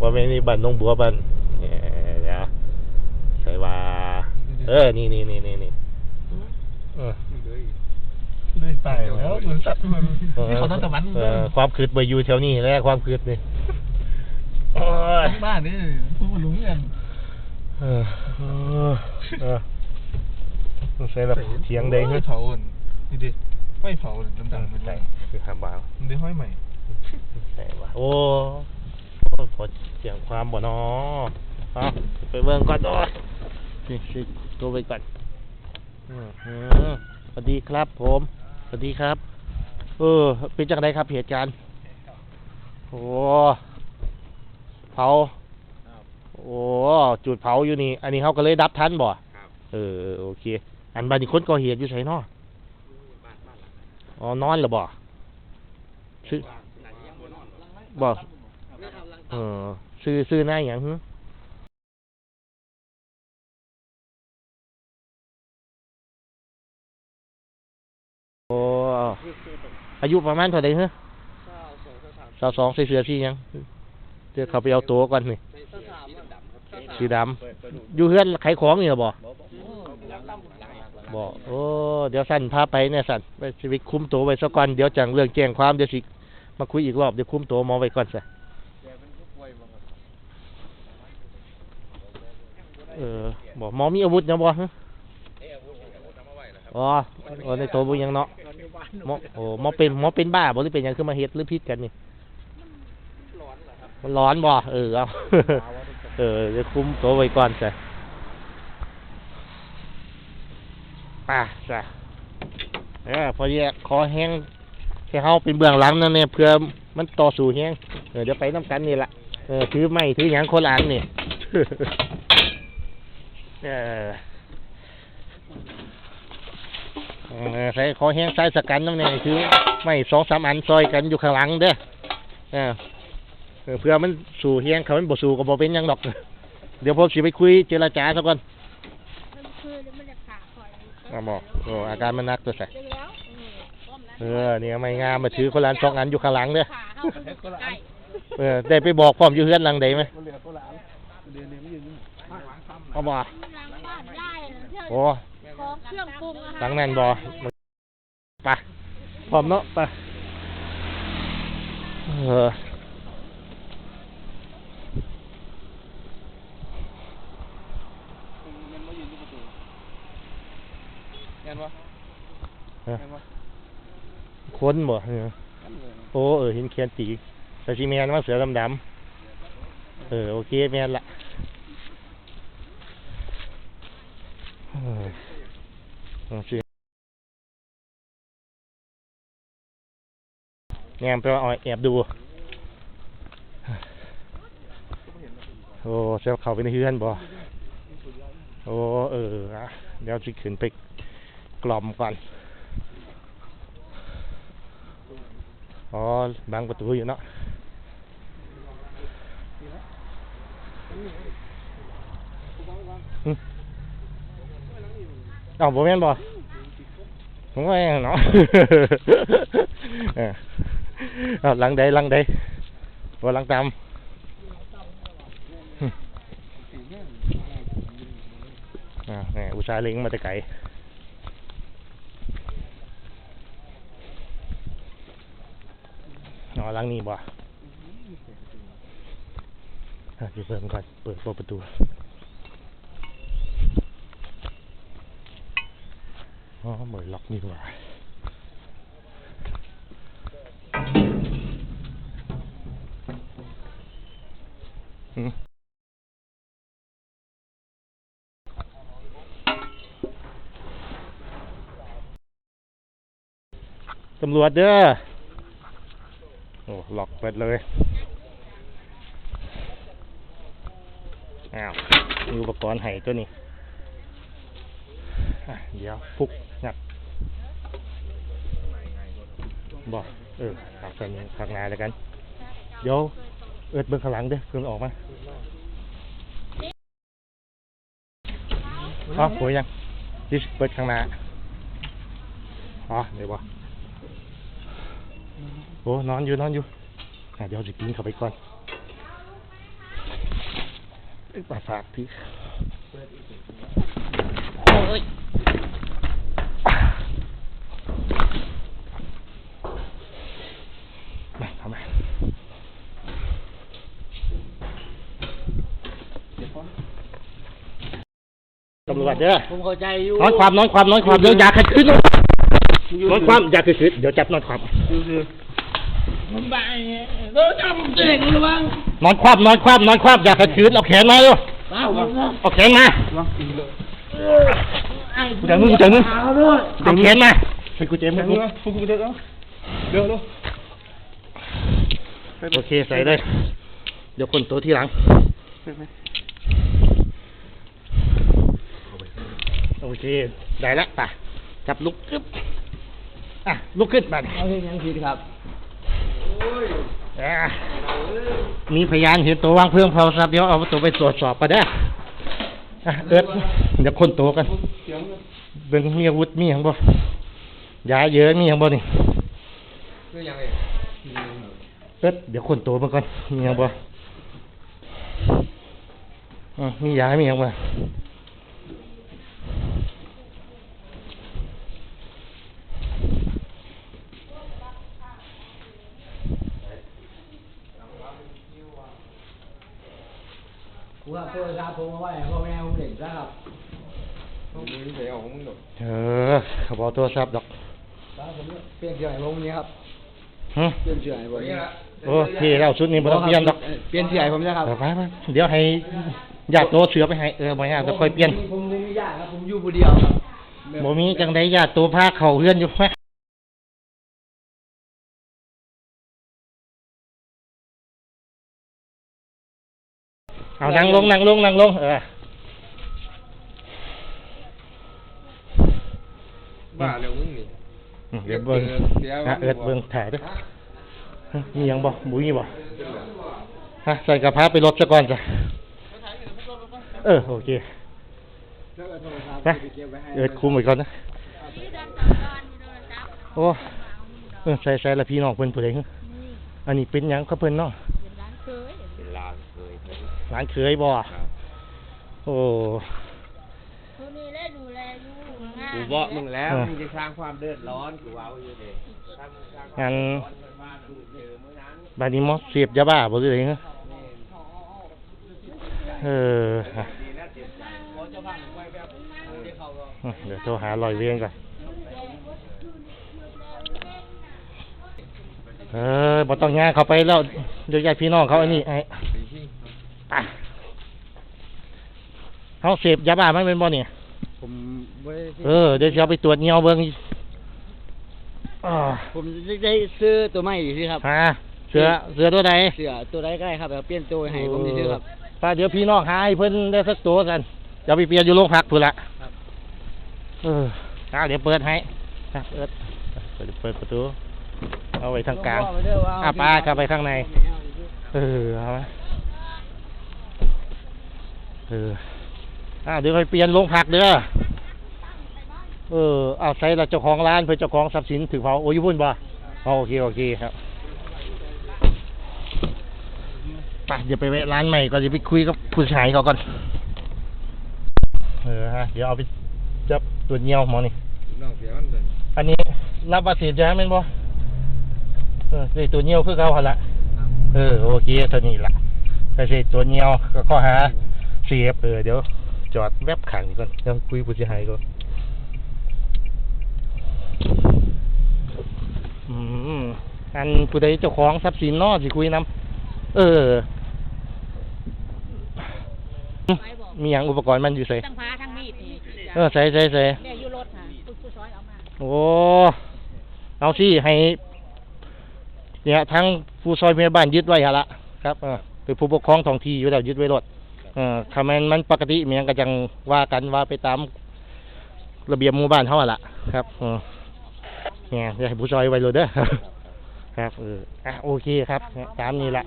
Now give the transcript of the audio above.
ว่าไม่นี่บันนงบัวบันเอ่อเดี๋ยวใส่ว่า เออ นี่นี่นี่นี่นี่เออเลยไปแล้วเหมือนสัตว์มันนี่เขาต้องตะวันเออความคืดไปอยู่แถวนี้แหล้วความคืดนี่โอ้ยบ้านนี่พูดลุงกันเออเออเออต้องใส่แบบเถียงแดงไม่ขึ้นเผาอะนี่ดิไม่เผาดำๆเป็นไรคือหาบางมันได้ห้อยใหม่ใส่ว่าโอ้ โอ้พอเสียงความบ่นอเอาไปเบิ่งก่อนโอ้ยนี่สิตัวไปก่อนอืมอืมสวัสดีครับ ผม สวัสดีครับ เออ เป็นจังไดครับเหตุการณ์ โอ้เผา โอ้ จุดเผาอยู่นี่ อันนี้เขาก็เลยดับทันบ่เออเออโอเค อันบัดนี้คนก่อเหตุอยู่ไสเนาะอ๋อนอนเหรือบ่ซื้อบ่ เออซื้อซื้อหน้าหยังหึโอ้อายุประมาณเท่าไหร่ฮะสาวสองใส่เสื้อสีหยังเดี๋ยวเขาไปเอาตัวก่อนนี่สีดำอยู่เฮือนขายของนี่เหรอบ่บ่โอ้เดี๋ยวสั่นพาไปเนี่ยสั่นไปสิไปคุมตัวไว้ซะก่อนเดี๋ยวจังเรื่องแจ้งความเดี๋ยวสิมาคุยอีกรอบเดี๋ยวคุมตัวหมอไว้ก่อนซะ เออบ่หมอมีอาวุธยังบ่ฮะอ๋อโอ้ในตัวบ่ยังเนาะหมอโอ้หมอเป็นหมอเป็นบ้าบ่หรือเป็นหยังคือมาเฮ็ดหรือพิษกันนี่มันร้อนบ่เออเอาเออจะคุมตัวไว้ก่อนจ้ะป่ะจ้ะเออพอแยกคอแห้งแค่เฮาเป็นเบื้องหลังนั่นเนี่ยเพื่อมันต่อสู้แห้งเออเดี๋ยวไปน้ำกันนี่ละเออถือไม้ถือหยังคนละอันนี่ เออเออใส่คอแห้งใส่สกันน้ำเนี่ยคือไม่สองสามอันซอยกันอยู่ข้างหลังเด้อเออเออเพื่อมันสู่แห้งเขามันบ่สู่ก็บ่เป็นหยังดอก เดี๋ยวผมสิไปคุยเจรจาซะก่อนมันคือมันจะขาคอยอะบอกโอ้อาการมันหนักตัวใส่เจอแล้วต้มเออเนี่ยไม่งามมาถือคนละอันสองอันอยู่ข้างหลังเด้อขาเข้าไปใกล้เออได้ไปบอกพร้อมอยู่เฮือนหลังใดไหม เหลือตัวหลานเดือนนี้ไม่ยืนข้างหลังซ้ำ เอาบ่ล้างบ้านได้เชื่อโอ้ของเครื่องปรุงอะหลังนั่นบ่ไปพร้อมเนาะไปเออมันมายืนที่ประตูเห็นปะเออเห็นปะคนบ่เออนั่นเลยโอ้เออเห็นแขนตีแต่ชิแมนว่าเสือดำดำๆเออโอเคแมนละ เอเอาสิแงมไปว่าเอาแอบดู โอ้เซลเขาไปในเฮือนบ่โอ้เอออะเดี๋ยวสิขึ้นไปกล่อมก่อน อ๋อบังประตูอยู่เนาะอืม อ้าบ่แม่นบ่ผมว่าแม่นเนาะเออเอาหลังใดหลังใดบ่หลังตามหึอ่าแหมอุตส่าห์เล็งมาแต่ไกลอ๋อหลังนี้บ่อะเดี๋ยวเปิดมันก่อนเปิดประตู อ๋อเหมือนล็อกนี่กว่าอืมตำรวจเด้อ โอ้ล็อกเปิดเลย อ้าว มีอุปกรณ์ไห้ตัวนี้ อะเดี๋ยวพุกงัดบอกเออฝากคนฝากงานแล้วกัน เดี๋ยวเอิดเบิ่งข้างหลังเด้อเพิ่งออกมาอ๋อโหยังดิสเปิดข้างหน้าอ๋อเดี๋ยวบ่โอ้นอนอยู่นอนอยู่อะเดี๋ยวจะกินเข้าไปก่อนประสาทที่โอ้ยมาทำไมตำรวจเด้อผมเข้าใจอยู่นอนความนอนความนอนความเดี๋ยวอยาขัดขืนนอนความอยาขัดขืนเดี๋ยวจับนอนความมันบ่ายเราจำเด็กระวังนอนความนอนความนอนความอยาขัดขืนเอาแขนมาเร็วเอ้าผมก็เอาแขนมาไอ้กูจังมึงกูจังมึงเอาด้วยเอาแขนมาไปกูเจมเดี๋มึยวงนะฟุกเดี๋ยวนะเดี๋ยวนะโอเคใส่เลยเดี๋ยวคนตัวที่หลัง โอ เค ได้ละป่ะ จับลุกกึ๊บอะ ลุกขึ้นมาเอาเพียงยังผิดครับอะมีพยานเห็นตัววางเพื่องเผาทรัพย์เดี๋ยวเอาตัวไปตรวจสอบไปได้ออะเอิดเดี๋ยวคนตัวกัน เบิ่งมีอาวุธมีหยังบ่ยาเยอะมีหยังบ่นี่เอิดเดี๋ยวคนตัวมาก่อนมีหยังบ่อืมมียามีหยังบ่ กูว่าโทรศัพท์ผมเอาไว้พ่อแม่ผมเด็กนะครับเออเขาบอกโทรศัพท์ดอกแล้วผมเปลี่ยนเสื้อให้ผมนี่ครับหึเปลี่ยนเสื้อให้ผมนี่โอ้พี่เราชุดนี้บ่ต้องเปลี่ยนดอก เปลี่ยนเสื้อให้ผมนะครับเออไปไปเดี๋ยวให้ญาติโตเสือไปให้เออบ่ยากจะค่อยเปลี่ยน ผมผมไม่ยากครับผมอยู่ผู้เดียวครับบ่มีจังไดญาติโตพาเข้าเฮือนอยู่ เอานั่งลงนั่งลงนั่งลงเออบ้าเร็วมึงนี่อืมเดี๋ยวเบิ่งเดี๋ยวฮะเอิดเบิ่งถ่ายเด้วยมีหยังบ่บุยบ่ฮะใส่กระเพาไปรถซะก่อนจ้ะเออโอเคแล้วก็โทรศัพท์ไปเก็บไว้ให้เอิดคุมไว้ก่อนนะที่ดันตอนก่อนมีโทรศัพท์โอ้เออใส่ใส่ละพี่น้องเพิ่นผู้ใดฮะนี่อันนี้เป็นหยังเขาเพิ่นเนาะ เป็นร้านเคย เป็นลานเคย หลานเคยบ่ครับโอ้คนนี้ได้ดูแลอยู่งานกูบอกมึงแล้วเออมึงจะสร้างความเดือดร้อนกูเอาอยู่เลยถ้ามึงสร้างความงั้นเดือดร้อนมันมาดูเจอมื้อนั้นบัดนี้มอเสพยาบ้าบ่หรือไดฮะเออฮะดีนะเจ็บใจขอเจ้าบ้านไว้แบบเออเขาก็ อืมเดี๋ยวโทรหาลอยเวียนก่อนเออบ่ต้องย่างเข้าไปแล้วเดี๋ยวญาติพี่น้องเขาอันนี้ไอ้ปีที่อะ เขาเสพยาบ้ามันเป็นบ่เนี่ยผมไม่ได้เออเดี๋ยวจะเอาไปตรวจเงียวเบิ่งอ่าผมได้ซื้อตัวใหม่ดีสิครับฮะเสือเสือตัวใดเสื้อตัวใดก็ได้ครับแล้วเปลี่ยนตัวให้ผมดีๆครับป้าเดี๋ยวพี่น้องหาให้เพิ่นได้สักตัวกันจะไปเปลี่ยนอยู่โรงพักพุ่นละครับเอออ่าเดี๋ยวเปิดให้อะเปิดเปิดเปิดประตูเอาไว้ทางกลางบอกไว้เด้อว่าอะป้าเข้าไปข้างใน เออเอาไหม เอออ่าเดี๋ยวไปเปลี่ยนโรงพักเด้อเออเอาใส่ละเจ้าของร้านเพื่อเจ้าของทรัพย์สินถือเผาโอ้ยพุ่นบ่อ๋อโอเคโอเคครับไปเดี๋ยวไปแวะร้านใหม่ก่อนจะไปคุยกับผู้ชายเขาก่อน เออฮะ เดี๋ยวเอาไปจับตัวเงี้ยวหมอนี่น้องเสียมันนี้รับประสิทธิ์ยังแม่นบ่เออได้ตัวเงี้ยวคือเขาหันละเออโอเคเท่านี้ละแต่ตัวเงี้ยวก็ข้อหา เสียบเออเดี๋ยวจอดแวบขังก่อนเดี๋ยวคุยผู้เสียหายก่อนอืมอันผู้ใดเจ้าของทรัพย์สินนอสิคุยนํเออ มีอย่างอุปกรณ์มันอยู่ใส่ทั้งพาทั้งมีดนี่เออใส่ใส่ใส่เนี่ยอยู่รถค่ะผู้ช้อยเอามาโอ้เอาสิให้ เนี่ยทั้งผู้ซอยพยาบาลยึดไว้หนละครับเออเป็นผู้ปกครองท้องที่อยู่แล้วยึดไว้รถ ออคำแมนมันปกติเมียงก็จังว่ากันว่าไปตามระเบียบหมู่บ้านเท่าหั่นละครับเนี่ยอย่าให้ผู้ชอยไว้รถเด้อครับเอออะโอเคครับ ตามนี้ละ